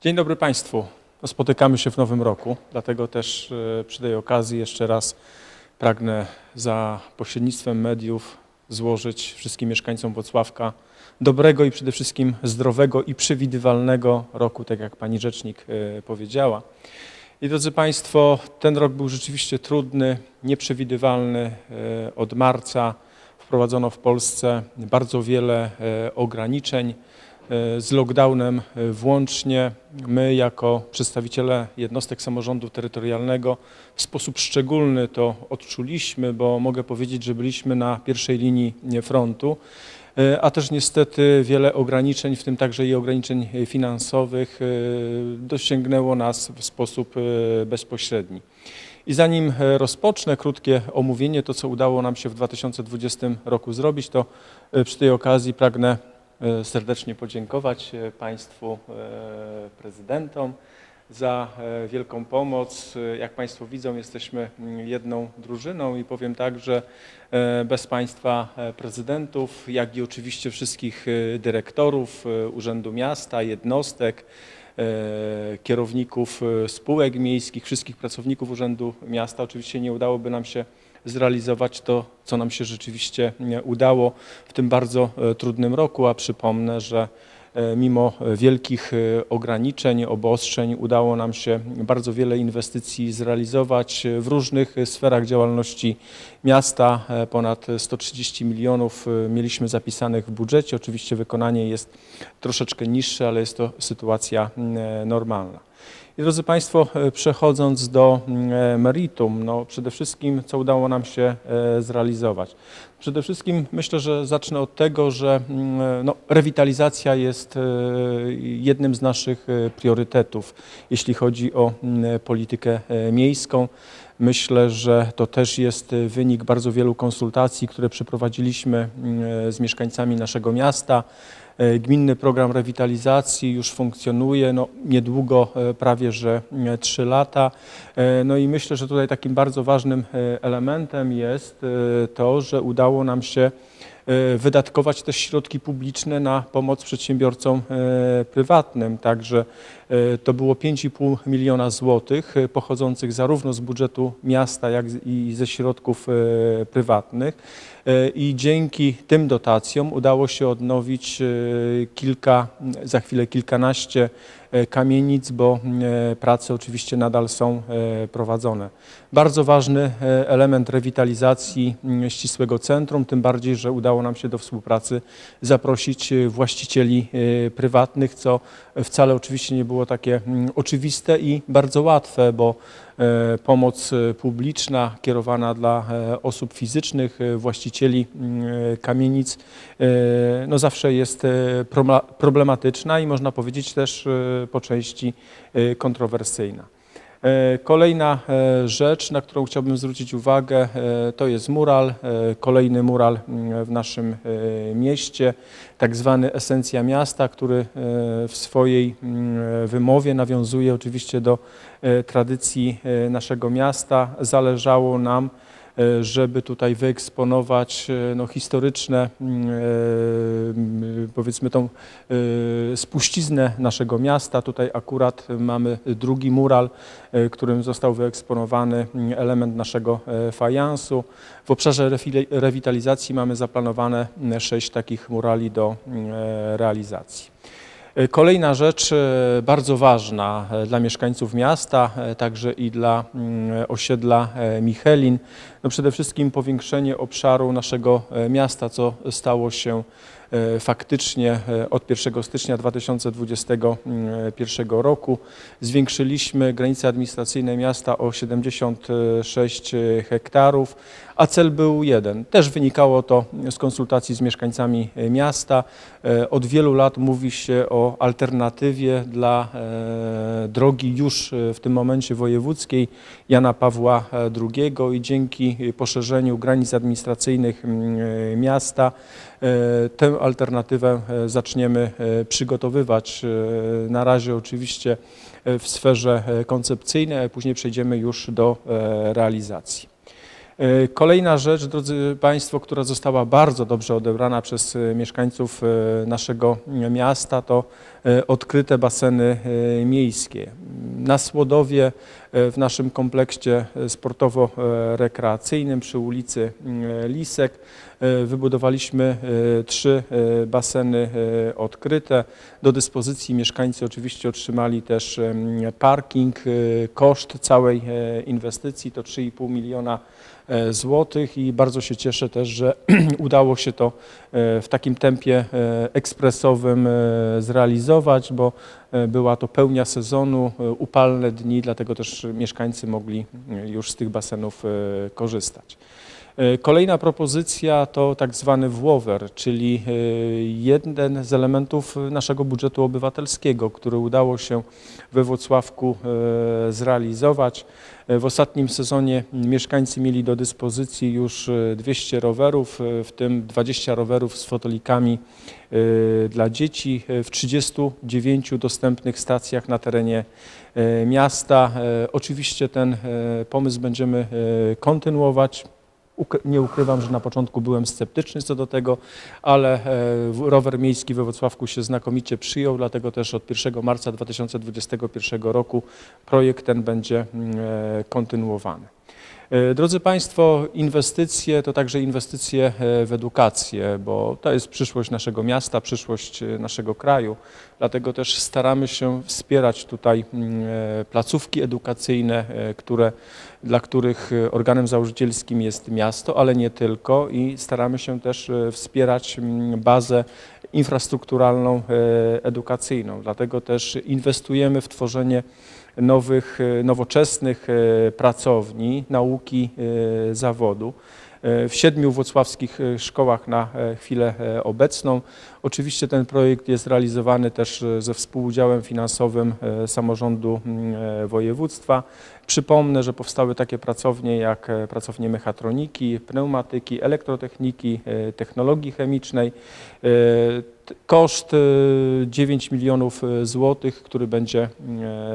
Dzień dobry Państwu. No, Spotykamy się w nowym roku, dlatego też e, przy tej okazji jeszcze raz pragnę za pośrednictwem mediów złożyć wszystkim mieszkańcom Włocławka dobrego i przede wszystkim zdrowego i przewidywalnego roku, tak jak Pani Rzecznik e, powiedziała. I drodzy Państwo, ten rok był rzeczywiście trudny, nieprzewidywalny. E, Od marca wprowadzono w Polsce bardzo wiele ograniczeń z lockdownem e, włącznie. My jako przedstawiciele jednostek samorządu terytorialnego w sposób szczególny to odczuliśmy, bo mogę powiedzieć, że byliśmy na pierwszej linii e, frontu, e, a też niestety wiele ograniczeń, w tym także i ograniczeń e, finansowych, e, dosięgnęło nas w sposób e, bezpośredni. I zanim e, rozpocznę krótkie omówienie, to co udało nam się w 2020 roku zrobić, to e, przy tej okazji pragnę e, serdecznie podziękować e, Państwu e, prezydentom za e, wielką pomoc. E, Jak Państwo widzą, jesteśmy mm, jedną drużyną i powiem tak, że e, bez Państwa e, prezydentów, jak i oczywiście wszystkich e, dyrektorów e, Urzędu Miasta, jednostek, e, kierowników e, spółek miejskich, wszystkich pracowników Urzędu Miasta. Oczywiście nie udałoby nam się zrealizować to, co nam się rzeczywiście nie udało w tym bardzo e, trudnym roku, a przypomnę, że e, mimo wielkich e, ograniczeń, obostrzeń udało nam się bardzo wiele inwestycji zrealizować w różnych e, sferach działalności miasta. E, Ponad 130 milionów e, mieliśmy zapisanych w budżecie. Oczywiście wykonanie jest troszeczkę niższe, ale jest to sytuacja e, normalna. I drodzy Państwo, e, przechodząc do mm, e, meritum, no przede wszystkim co udało nam się e, zrealizować. Przede wszystkim myślę, że zacznę od tego, że mm, no, rewitalizacja jest jednym z naszych priorytetów, jeśli chodzi o mm, politykę miejską. Myślę, że to też jest e, wynik bardzo wielu konsultacji, które przeprowadziliśmy mm, z mieszkańcami naszego miasta. E, Gminny program rewitalizacji już funkcjonuje, no, niedługo prawie że e, 3 lata. No i myślę, że tutaj takim bardzo ważnym elementem jest to, że udało nam się wydatkować też środki publiczne na pomoc przedsiębiorcom e, prywatnym. Także e, to było 5,5 miliona złotych e, pochodzących zarówno z budżetu miasta, jak i ze środków e, prywatnych. E, I dzięki tym dotacjom udało się odnowić e, kilka, za chwilę kilkanaście e, kamienic, bo e, prace oczywiście nadal są e, prowadzone. Bardzo ważny e, element rewitalizacji ścisłego centrum, tym bardziej, że udało nam się do współpracy zaprosić e, właścicieli e, prywatnych, co wcale oczywiście nie było takie oczywiste i bardzo łatwe, bo e, pomoc e, publiczna kierowana dla e, osób fizycznych, e, właścicieli mm, e, kamienic, e, no zawsze jest e, problematyczna i można powiedzieć też e, po części e, kontrowersyjna. E, Kolejna e, rzecz, na którą chciałbym zwrócić uwagę, e, to jest mural, kolejny mural mm, w naszym mieście, tak zwany Esencja Miasta, który w swojej mm, wymowie nawiązuje oczywiście do tradycji naszego miasta. Zależało nam, żeby tutaj wyeksponować e, no, historyczne, mm, e, powiedzmy tą e, spuściznę naszego miasta. Tutaj akurat mamy drugi mural, e, którym został wyeksponowany mm, element naszego e, fajansu. W obszarze rewitalizacji mamy zaplanowane mm, sześć takich murali do e, realizacji. Kolejna rzecz e, bardzo ważna e, dla mieszkańców miasta, e, także i dla mm, osiedla Michelin. No przede wszystkim powiększenie obszaru naszego miasta, co stało się faktycznie e, od 1 stycznia 2021 roku. Zwiększyliśmy granice administracyjne miasta o 76 hektarów, a cel był jeden. Też wynikało to z konsultacji z mieszkańcami e, miasta. E, Od wielu lat mówi się o alternatywie dla e, drogi już e, w tym momencie wojewódzkiej Jana Pawła II i dzięki poszerzeniu granic administracyjnych m, e, miasta e, tę alternatywę e, zaczniemy e, przygotowywać. E, Na razie oczywiście e, w sferze e, koncepcyjnej, a później przejdziemy już do e, realizacji. E, Kolejna rzecz, drodzy Państwo, która została bardzo dobrze odebrana przez e, mieszkańców e, naszego miasta, to e, odkryte baseny e, miejskie. Na Słodowie, e, w naszym kompleksie e, sportowo-rekreacyjnym przy ulicy e, Lisek e, wybudowaliśmy e, trzy e, baseny e, odkryte. Do dyspozycji mieszkańcy oczywiście otrzymali też parking. E, Koszt całej e, inwestycji to 3,5 miliona e, złotych i bardzo się cieszę też, że udało się to e, w takim tempie e, ekspresowym e, zrealizować, bo e, była to pełnia sezonu, e, upalne dni, dlatego też mieszkańcy mogli e, już z tych basenów e, korzystać. E, Kolejna propozycja to tak zwany WOWER, czyli e, jeden z elementów naszego budżetu obywatelskiego, który udało się we Włocławku e, zrealizować. E, W ostatnim sezonie mieszkańcy mieli do dyspozycji już e, 200 rowerów, e, w tym 20 rowerów z fotelikami e, dla dzieci w 39 dostępnych stacjach na terenie miasta. Oczywiście ten pomysł będziemy kontynuować. Nie ukrywam, że na początku byłem sceptyczny co do tego, ale e, rower miejski we Wrocławku się znakomicie przyjął, dlatego też od 1 marca 2021 roku projekt ten będzie mm, e, kontynuowany. E, Drodzy Państwo, inwestycje to także inwestycje e, w edukację, bo to jest przyszłość naszego miasta, przyszłość e, naszego kraju. Dlatego też staramy się wspierać tutaj mm, placówki edukacyjne, które, dla których organem założycielskim jest miasto, ale nie tylko i staramy się też wspierać mm, bazę infrastrukturalną edukacyjną. Dlatego też inwestujemy w tworzenie nowych, e, nowoczesnych e, pracowni nauki e, zawodu w siedmiu włocławskich szkołach na chwilę obecną. Oczywiście ten projekt jest realizowany też ze współudziałem finansowym samorządu mm, województwa. Przypomnę, że powstały takie pracownie jak e, pracownie mechatroniki, pneumatyki, elektrotechniki, e, technologii chemicznej. E, Koszt e, 9 milionów złotych, który będzie,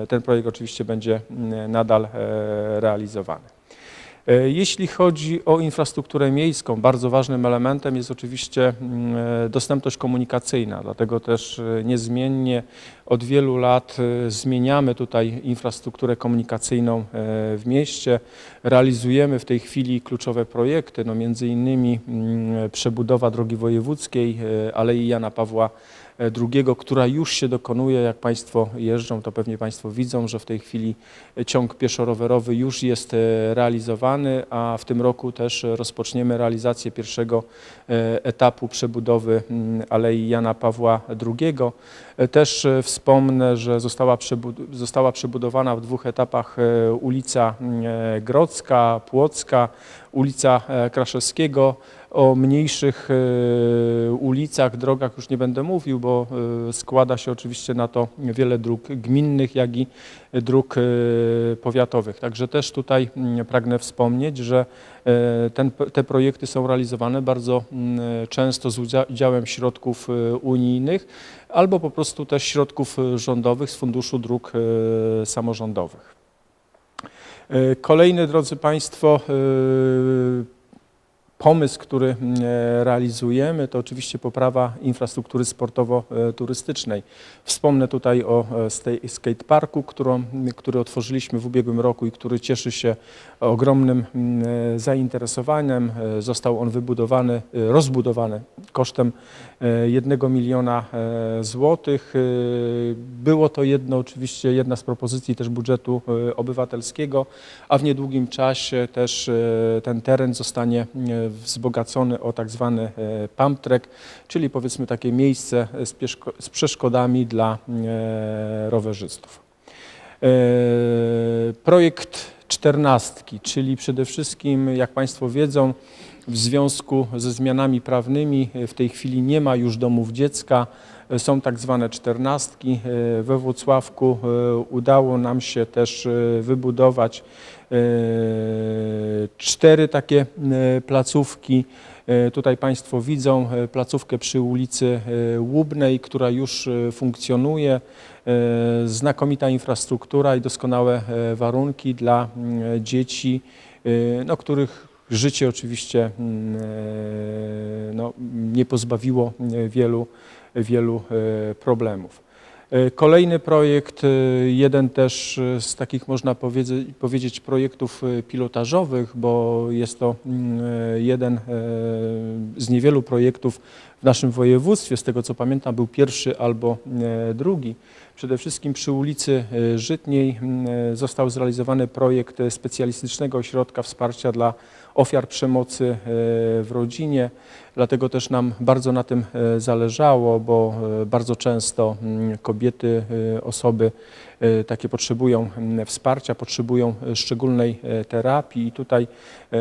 e, ten projekt oczywiście będzie mm, nadal realizowany. E, Jeśli chodzi o infrastrukturę miejską, bardzo ważnym elementem jest oczywiście mm, e, dostępność komunikacyjna, dlatego też e, niezmiennie od wielu lat zmieniamy tutaj infrastrukturę komunikacyjną w mieście. Realizujemy w tej chwili kluczowe projekty, no między innymi mm, przebudowa drogi wojewódzkiej, Alei Jana Pawła II, która już się dokonuje. Jak Państwo jeżdżą, to pewnie Państwo widzą, że w tej chwili ciąg pieszo-rowerowy już jest e, realizowany, a w tym roku też rozpoczniemy realizację pierwszego e, etapu przebudowy mm, Alei Jana Pawła II. E, Też e, wspomnę, że została, przebud- została przebudowana w dwóch etapach e, ulica mm, e, Grodzka, Płocka, ulica e, Kraszewskiego. O mniejszych e, ulicach, drogach już nie będę mówił, bo e, składa się oczywiście na to wiele dróg gminnych, jak i dróg e, powiatowych. Także też tutaj pragnę wspomnieć, że ten, te projekty są realizowane bardzo często z udzia- udziałem środków unijnych albo po prostu też środków rządowych z Funduszu Dróg Samorządowych. Kolejny, drodzy Państwo, pomysł, który mm, e, realizujemy, to oczywiście poprawa infrastruktury sportowo-turystycznej. Wspomnę tutaj o e, skateparku, którą, który otworzyliśmy w ubiegłym roku i który cieszy się ogromnym mm, e, zainteresowaniem. Został on wybudowany, rozbudowany kosztem jednego miliona e, złotych. E, Było to jedno, oczywiście jedna z propozycji też budżetu e, obywatelskiego, a w niedługim czasie też e, ten teren zostanie e, wzbogacony o tak zwany e, pump track, czyli powiedzmy takie miejsce z, przeszkodami dla e, rowerzystów. E, Projekt czternastki, czyli przede wszystkim, jak Państwo wiedzą, w związku ze zmianami prawnymi e, w tej chwili nie ma już domów dziecka, e, są tak zwane czternastki. E, We Włocławku udało nam się też wybudować cztery takie placówki. Tutaj Państwo widzą placówkę przy ulicy Łubnej, która już funkcjonuje. Znakomita infrastruktura i doskonałe warunki dla mm, dzieci, no, których Życie oczywiście mm, e, no, nie pozbawiło e, wielu, wielu e, problemów. Kolejny projekt, jeden też z takich można powiedzieć, projektów pilotażowych, bo jest to mm, jeden z niewielu projektów w naszym województwie, z tego co pamiętam był pierwszy albo e, drugi. Przede wszystkim przy ulicy e, Żytniej e, został zrealizowany projekt specjalistycznego ośrodka wsparcia dla ofiar przemocy w rodzinie. Dlatego też nam bardzo na tym zależało, bo bardzo często kobiety, osoby takie potrzebują mm, wsparcia, potrzebują e, szczególnej e, terapii i tutaj e,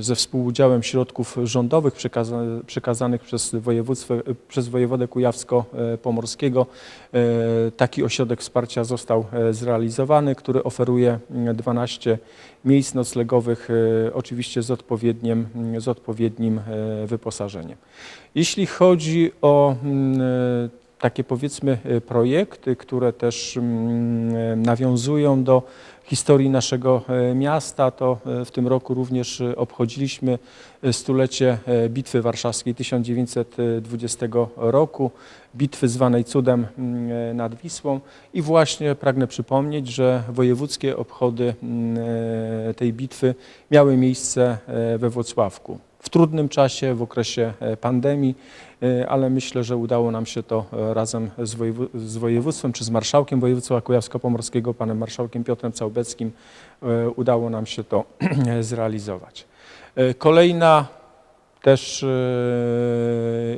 ze współudziałem środków rządowych przekaza- przekazanych przez, województwo, e, przez wojewodę kujawsko-pomorskiego e, taki ośrodek wsparcia został e, zrealizowany, który oferuje mm, 12 miejsc noclegowych, e, oczywiście z odpowiednim, mm, z odpowiednim e, wyposażeniem. Jeśli chodzi o mm, e, takie powiedzmy e, projekty, które też mm, e, nawiązują do historii naszego e, miasta, to w tym roku również obchodziliśmy stulecie Bitwy Warszawskiej 1920 roku, bitwy zwanej cudem mm, nad Wisłą i właśnie pragnę przypomnieć, że wojewódzkie obchody mm, tej bitwy miały miejsce we Włocławku w trudnym czasie, w okresie e, pandemii, e, ale myślę, że udało nam się to e, razem z, województwem czy z marszałkiem województwa kujawsko-pomorskiego, panem marszałkiem Piotrem Całbeckim, udało nam się to zrealizować. Kolejna też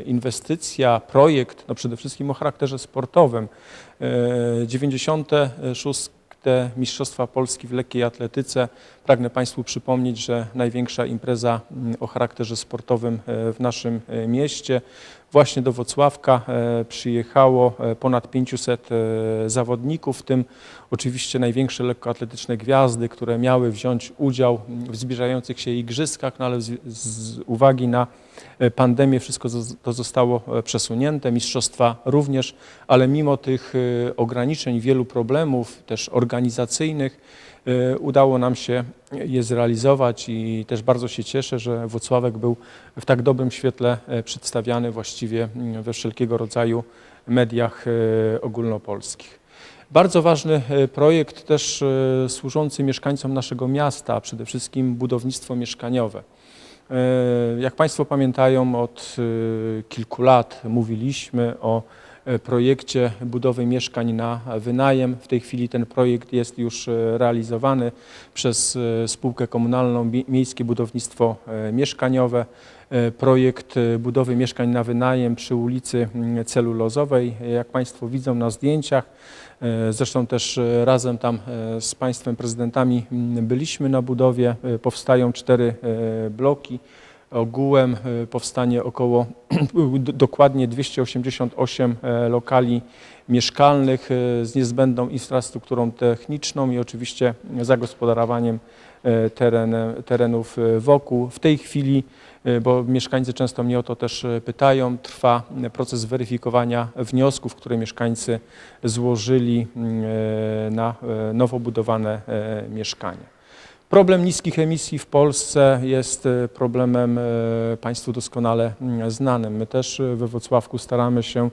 inwestycja, projekt, no przede wszystkim o charakterze sportowym. 96 te Mistrzostwa Polski w lekkiej atletyce. Pragnę Państwu przypomnieć, że największa impreza mm, o charakterze sportowym e, w naszym e, mieście. Właśnie do Wocławka e, przyjechało ponad 500 zawodników, w tym oczywiście największe lekkoatletyczne gwiazdy, które miały wziąć udział w zbliżających się igrzyskach, no ale z, z uwagi na pandemię wszystko to zostało e, przesunięte, mistrzostwa również, ale mimo tych e, ograniczeń, wielu problemów też organizacyjnych, e, udało nam się je zrealizować i też bardzo się cieszę, że Włocławek był w tak dobrym świetle e, przedstawiany właściwie mm, we wszelkiego rodzaju mediach e, ogólnopolskich. Bardzo ważny e, projekt też e, służący mieszkańcom naszego miasta, przede wszystkim budownictwo mieszkaniowe. E, Jak Państwo pamiętają, od e, kilku lat mówiliśmy o projekcie budowy mieszkań na wynajem. W tej chwili ten projekt jest już e, realizowany przez e, spółkę komunalną Mi- Miejskie Budownictwo e, Mieszkaniowe. E, Projekt e, budowy mieszkań na wynajem przy ulicy mm, Celulozowej. Jak Państwo widzą na zdjęciach, e, zresztą też e, razem tam e, z Państwem prezydentami mm, byliśmy na budowie. E, Powstają cztery e, bloki. Ogółem e, powstanie około dokładnie 288 e, lokali mieszkalnych e, z niezbędną infrastrukturą techniczną i oczywiście zagospodarowaniem e, teren, terenów e, wokół. W tej chwili, bo mieszkańcy często mnie o to też pytają, trwa proces weryfikowania wniosków, które mieszkańcy złożyli na nowo budowane mieszkania. Problem niskich emisji w Polsce jest e, problemem e, Państwu doskonale mm, znanym. My też e, we Wrocławku staramy się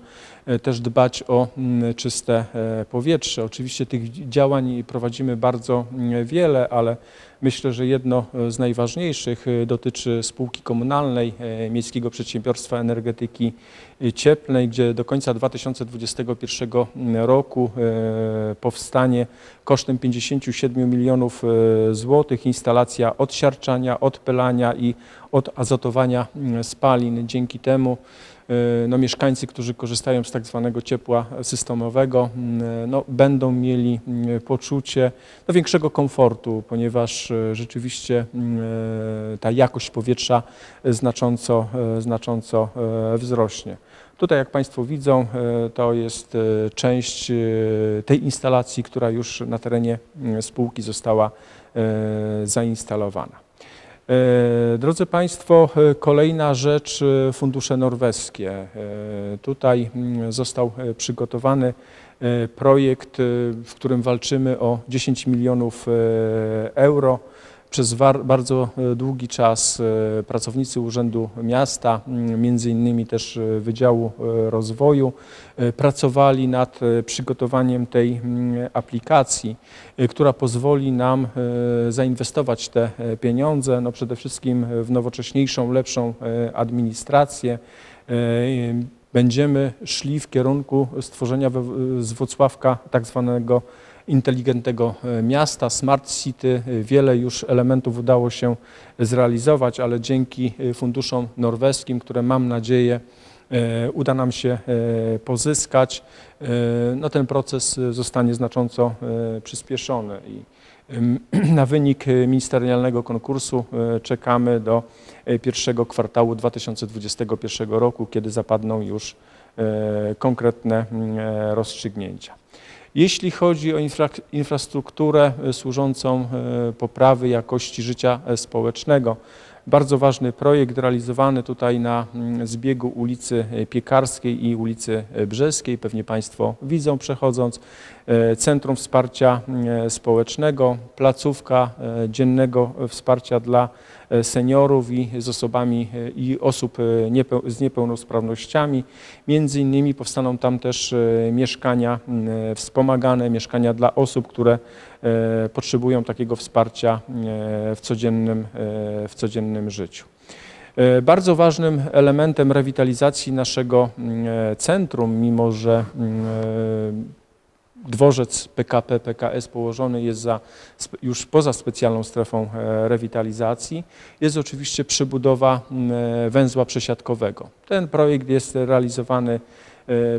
też dbać o mm, czyste e, powietrze. Oczywiście tych działań prowadzimy bardzo mm, wiele, ale myślę, że jedno e, z najważniejszych e, dotyczy spółki komunalnej e, Miejskiego Przedsiębiorstwa Energetyki e, Cieplnej, gdzie do końca 2021 roku e, powstanie kosztem 57 milionów e, złotych instalacja odsiarczania, odpylania i odazotowania mm, spalin. Dzięki temu e, no, mieszkańcy, którzy korzystają z tak zwanego ciepła systemowego, mm, no, będą mieli mm, poczucie no, większego komfortu, ponieważ rzeczywiście ta jakość powietrza znacząco, znacząco wzrośnie. Tutaj, jak Państwo widzą, to jest część tej instalacji, która już na terenie spółki została zainstalowana. E, Drodzy Państwo, e, kolejna rzecz, e, fundusze norweskie. Tutaj mm, został przygotowany projekt, w którym walczymy o 10 milionów euro. Przez bardzo e, długi czas e, pracownicy Urzędu Miasta, m, między innymi też e, Wydziału Rozwoju, pracowali nad przygotowaniem tej m, aplikacji, która pozwoli nam zainwestować te pieniądze, no przede wszystkim w nowocześniejszą, lepszą administrację. Będziemy szli w kierunku stworzenia z Włocławka tak zwanego inteligentnego e, miasta, smart city. E, Wiele już elementów udało się zrealizować, ale dzięki e, funduszom norweskim, które mam nadzieję uda nam się pozyskać, no ten proces zostanie znacząco przyspieszony. I na wynik ministerialnego konkursu czekamy do pierwszego kwartału 2021 roku, kiedy zapadną już konkretne mm, rozstrzygnięcia. Jeśli chodzi o infra, infrastrukturę e, służącą e, poprawy jakości życia e, społecznego, bardzo ważny projekt realizowany tutaj na mm, zbiegu ulicy Piekarskiej i ulicy Brzeskiej. Pewnie Państwo widzą przechodząc. E, Centrum Wsparcia mm, Społecznego, placówka e, dziennego wsparcia dla e, seniorów i z osobami e, i osób e, z niepełnosprawnościami. Między innymi powstaną tam też e, mieszkania wspomagane, mieszkania dla osób, które e, potrzebują takiego wsparcia e, w codziennym, e, w codziennym życiu. E, Bardzo ważnym elementem rewitalizacji naszego e, centrum, mimo że e, dworzec PKP, PKS położony jest za, już poza specjalną strefą e, rewitalizacji, jest oczywiście przebudowa e, węzła przesiadkowego. Ten projekt jest realizowany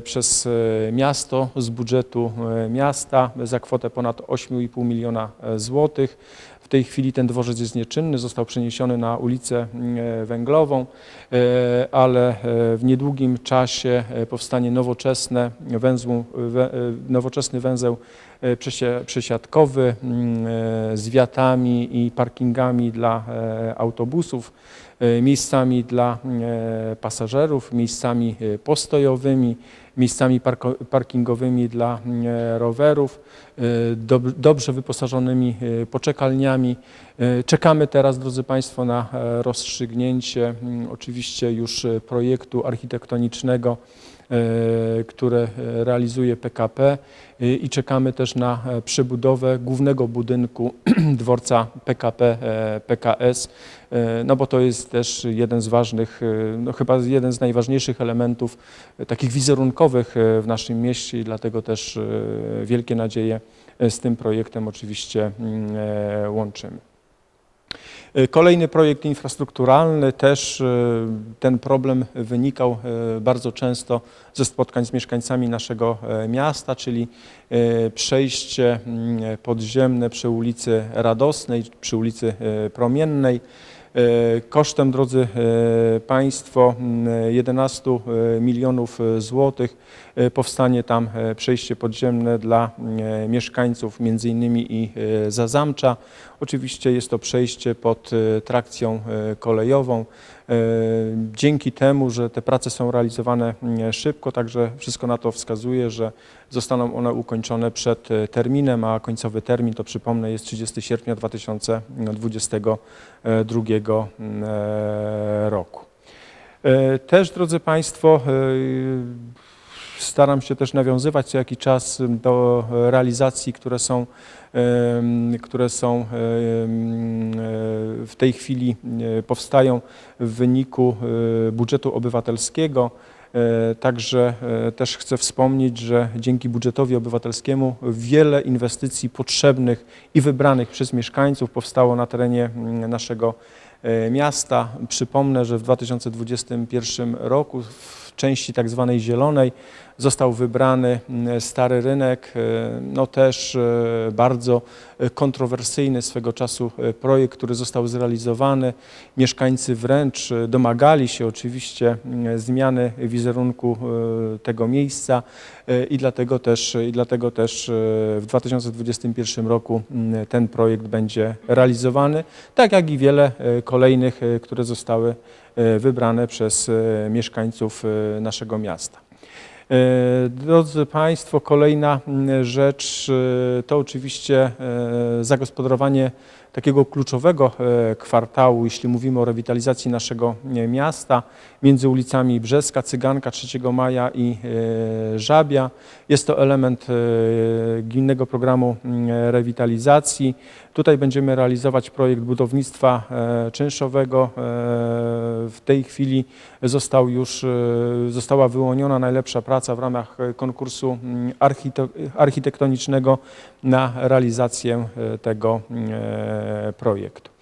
przez e, miasto z budżetu e, miasta za kwotę ponad 8,5 miliona e, złotych. W tej chwili ten dworzec jest nieczynny, został przeniesiony na ulicę m, e, Węglową, e, ale e, w niedługim czasie e, powstanie nowoczesne węzłu, wę- e, nowoczesny węzeł e, przesia- przesiadkowy m, e, z wiatami i parkingami dla e, autobusów, e, miejscami dla e, pasażerów, miejscami e, postojowymi, miejscami parkingowymi dla e, rowerów, e, dob- dobrze wyposażonymi e, poczekalniami. E, Czekamy teraz, drodzy Państwo, na e, rozstrzygnięcie mm, oczywiście już e, projektu architektonicznego, e, które e, realizuje PKP e, i czekamy też na e, przebudowę głównego budynku dworca PKP PKS, no bo to jest też jeden z ważnych, no chyba jeden z najważniejszych elementów takich wizerunkowych w naszym mieście i dlatego też wielkie nadzieje z tym projektem oczywiście mm, łączymy. E, Kolejny projekt infrastrukturalny, też e, ten problem wynikał e, bardzo często ze spotkań z mieszkańcami naszego miasta, czyli przejście mm, podziemne przy ulicy Radosnej, przy ulicy Promiennej. Kosztem, drodzy Państwo, mm, 11 e, milionów złotych powstanie tam e, przejście podziemne dla e, mieszkańców, między innymi i e, Zazamcza. Oczywiście jest to przejście pod e, trakcją e, kolejową. E, Dzięki temu, że te prace są realizowane mm, szybko, także wszystko na to wskazuje, że zostaną one ukończone przed e, terminem, a końcowy termin to przypomnę jest 30 sierpnia 2022 mm, e, roku. E, Też, drodzy Państwo, e, staram się też nawiązywać co jakiś czas do realizacji, które są, które są e, w tej chwili e, powstają w wyniku e, budżetu obywatelskiego. Także też chcę wspomnieć, że dzięki budżetowi obywatelskiemu wiele inwestycji potrzebnych i wybranych przez mieszkańców powstało na terenie mm, naszego miasta. Przypomnę, że w 2021 roku części tak zwanej zielonej został wybrany mm, Stary Rynek, e, no też e, bardzo e, kontrowersyjny swego czasu projekt, który został zrealizowany. Mieszkańcy wręcz domagali się oczywiście mm, zmiany wizerunku tego miejsca i dlatego też, i dlatego też w 2021 roku mm, ten projekt będzie realizowany, tak jak i wiele kolejnych, które zostały wybrane przez e, mieszkańców e, naszego miasta. E, Drodzy Państwo, kolejna mm, rzecz e, to oczywiście e, zagospodarowanie takiego kluczowego e, kwartału, jeśli mówimy o rewitalizacji naszego e, miasta, między ulicami Brzeska, Cyganka, 3 Maja i e, Żabia. Jest to element gminnego programu rewitalizacji. Tutaj będziemy realizować projekt budownictwa czynszowego. W tej chwili został już, została wyłoniona najlepsza praca w ramach konkursu archite- architektonicznego na realizację e, tego e, projektu.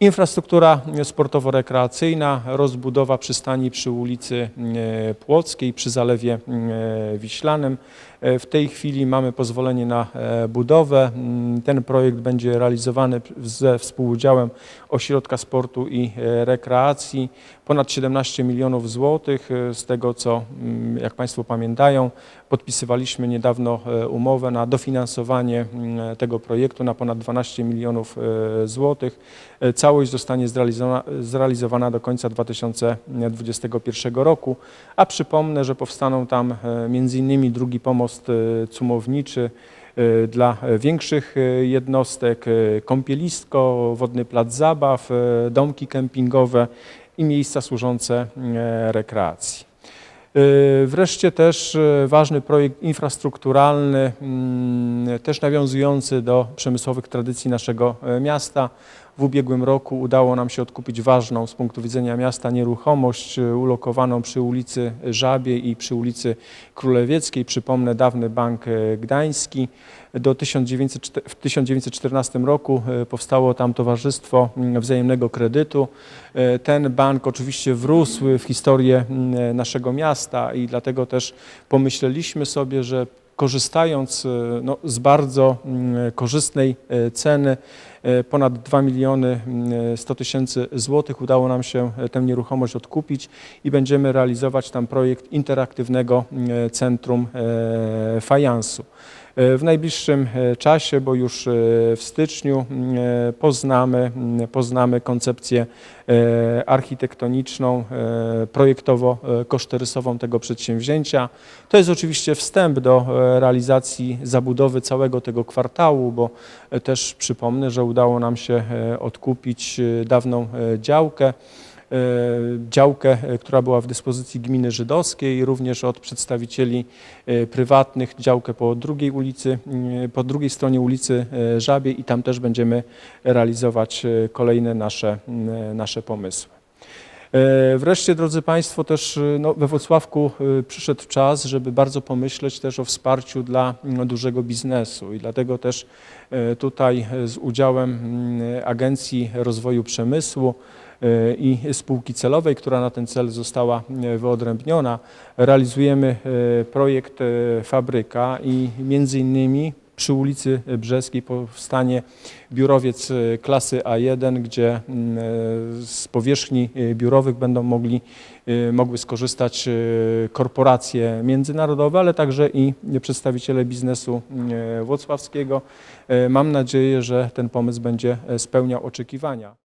Infrastruktura sportowo-rekreacyjna, rozbudowa przystani przy ulicy e, Płockiej, przy Zalewie e, Wiślanym. E, W tej chwili mamy pozwolenie na budowę. Mm, Ten projekt będzie realizowany ze współudziałem Ośrodka Sportu i Rekreacji. Ponad 17 milionów złotych. Z tego co, mm, jak Państwo pamiętają, podpisywaliśmy niedawno umowę na dofinansowanie mm, tego projektu na ponad 12 milionów złotych. Całość zostanie zrealizowana, zrealizowana do końca 2021 roku, a przypomnę, że powstaną tam e, innymi drugi pomost e, cumowniczy e, dla większych jednostek, kąpielisko, wodny plac zabaw, domki kempingowe i miejsca służące rekreacji. Wreszcie też ważny projekt infrastrukturalny, mm, też nawiązujący do przemysłowych tradycji naszego miasta. W ubiegłym roku udało nam się odkupić ważną z punktu widzenia miasta nieruchomość e, ulokowaną przy ulicy Żabiej i przy ulicy Królewieckiej. Przypomnę, dawny Bank e, Gdański. Do 1904 w 1914 roku e, powstało tam Towarzystwo mm, Wzajemnego Kredytu. E, Ten bank oczywiście wrósł w historię mm, naszego miasta i dlatego też pomyśleliśmy sobie, że korzystając no, z bardzo mm, korzystnej ceny, ponad 2 miliony mm, 100 tysięcy złotych, udało nam się e, tę nieruchomość odkupić i będziemy realizować tam projekt interaktywnego mm, centrum e, fajansu. E, W najbliższym e, czasie, bo już e, w styczniu mm, e, poznamy, poznamy koncepcję e, architektoniczną, e, projektowo-kosztorysową tego przedsięwzięcia. To jest oczywiście wstęp do e, realizacji zabudowy całego tego kwartału, bo e, też przypomnę, że nam się e, odkupić e, dawną e, działkę działkę, która była w dyspozycji gminy żydowskiej, również od przedstawicieli prywatnych, działkę po drugiej ulicy, mm, po drugiej stronie ulicy e, Żabiej i tam też będziemy realizować kolejne nasze, nasze pomysły. E, Wreszcie, drodzy Państwo, też e, no, we Wrocławku e, przyszedł czas, żeby bardzo pomyśleć też o wsparciu dla mm, dużego biznesu i dlatego też tutaj z udziałem mm, Agencji Rozwoju Przemysłu i spółki celowej, która na ten cel została wyodrębniona, realizujemy projekt Fabryka i między innymi przy ulicy Brzeskiej powstanie biurowiec e, klasy A1, gdzie mm, e, z powierzchni e, biurowych będą mogli, mogły skorzystać korporacje międzynarodowe, ale także i przedstawiciele biznesu e, włocławskiego. Mam nadzieję, że ten pomysł będzie spełniał oczekiwania.